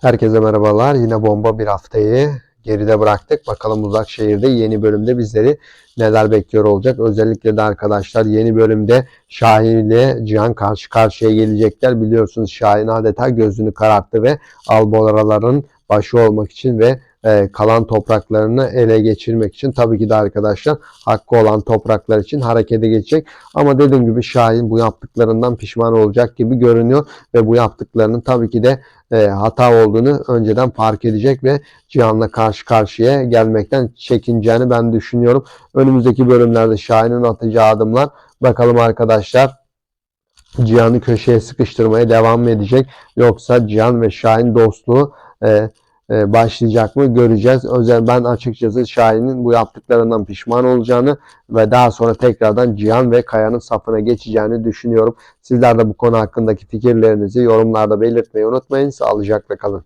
Herkese merhabalar. Yine bomba bir haftayı geride bıraktık. Bakalım uzak şehirde yeni bölümde bizleri neler bekliyor olacak. Özellikle de arkadaşlar yeni bölümde Şahin ile Cihan karşı karşıya gelecekler. Biliyorsunuz Şahin adeta gözünü kararttı ve Alboraların başı olmak için ve e, kalan topraklarını ele geçirmek için tabii ki de arkadaşlar hakkı olan topraklar için harekete geçecek. Ama dediğim gibi Şahin bu yaptıklarından pişman olacak gibi görünüyor ve bu yaptıklarının tabii ki de e, hata olduğunu önceden fark edecek ve Cihan'la karşı karşıya gelmekten çekineceğini ben düşünüyorum. Önümüzdeki bölümlerde Şahin'in atacağı adımlar bakalım arkadaşlar Cihan'ı köşeye sıkıştırmaya devam edecek yoksa Cihan ve Şahin dostluğu e, başlayacak mı göreceğiz. Özel ben açıkçası Şahin'in bu yaptıklarından pişman olacağını ve daha sonra tekrardan Cihan ve Kaya'nın safına geçeceğini düşünüyorum. Sizler de bu konu hakkındaki fikirlerinizi yorumlarda belirtmeyi unutmayın. Sağlıcakla kalın.